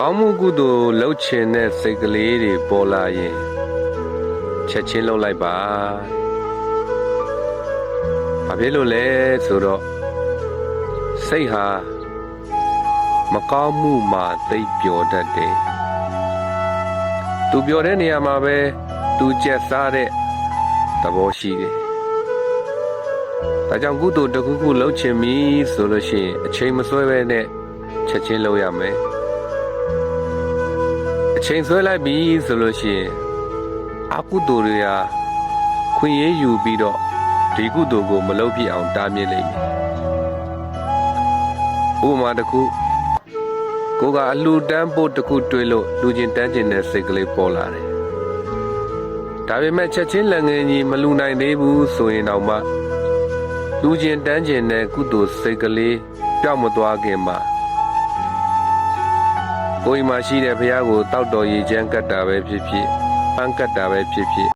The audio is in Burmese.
ကောင်းမှုကုသိုလ်လှုပ်ချင်တဲ့စိတ်ကလေးတွေပေါ်လာရင်ချက်ချင်းလှုပ်လိုက်ပါဘာဖြစ်လို့လဲဆိုတော့စိတ်ဟာမကောင်းမှုမှသိပ်ပျော်တတ်တယ်သူပျော်တဲ့နေရာမှာပဲသူကြက်စားတဲ့သဘောရှိတယ်ဒါကြောင့်ကုသိုလ်တစ်ခုခုလှုပ်ချင်ပြီဆိုလို့ရှိရင်အချိန်မဆွဲပဲနဲ့ချက်ချင်းလှုပ်ရမယ် အချိန်ဆွဲလိုက်ပြီဆိုလို့ရှိရင်အကုသိုလ်တွေဟာခွင့်ရယူပြီးတော့ဒီကုသိုလ်ကိုမလုပ်ပြစ်အောင်တားမြစ်လိမ့်မယ်ဥပမာတစ်ခုကိုကအလှူတန်းဖို့တစ်ခုတွေးလို့လူချင်းတန်းကျင်တဲ့စိတ်ကလေးပေါ်လာတယ်ဒါပေမဲ့ချက်ချင်းလက်ငယ်ကြီးမလူနိုင်သေးဘူးဆိုရင်တော့မှလူချင်းတန်းကျင်တဲ့ကုသိုလ်စိတ်ကလေးပြောင်းမသွားခင်မှာ ကိုယ်အိမ်မှာရှိတဲ့ဘုရားကိုတောက်တော်ရည်ချမ်းကတ်တာပဲဖြစ်ဖြစ်ပန်းကတ်တာပဲဖြစ်ဖြစ်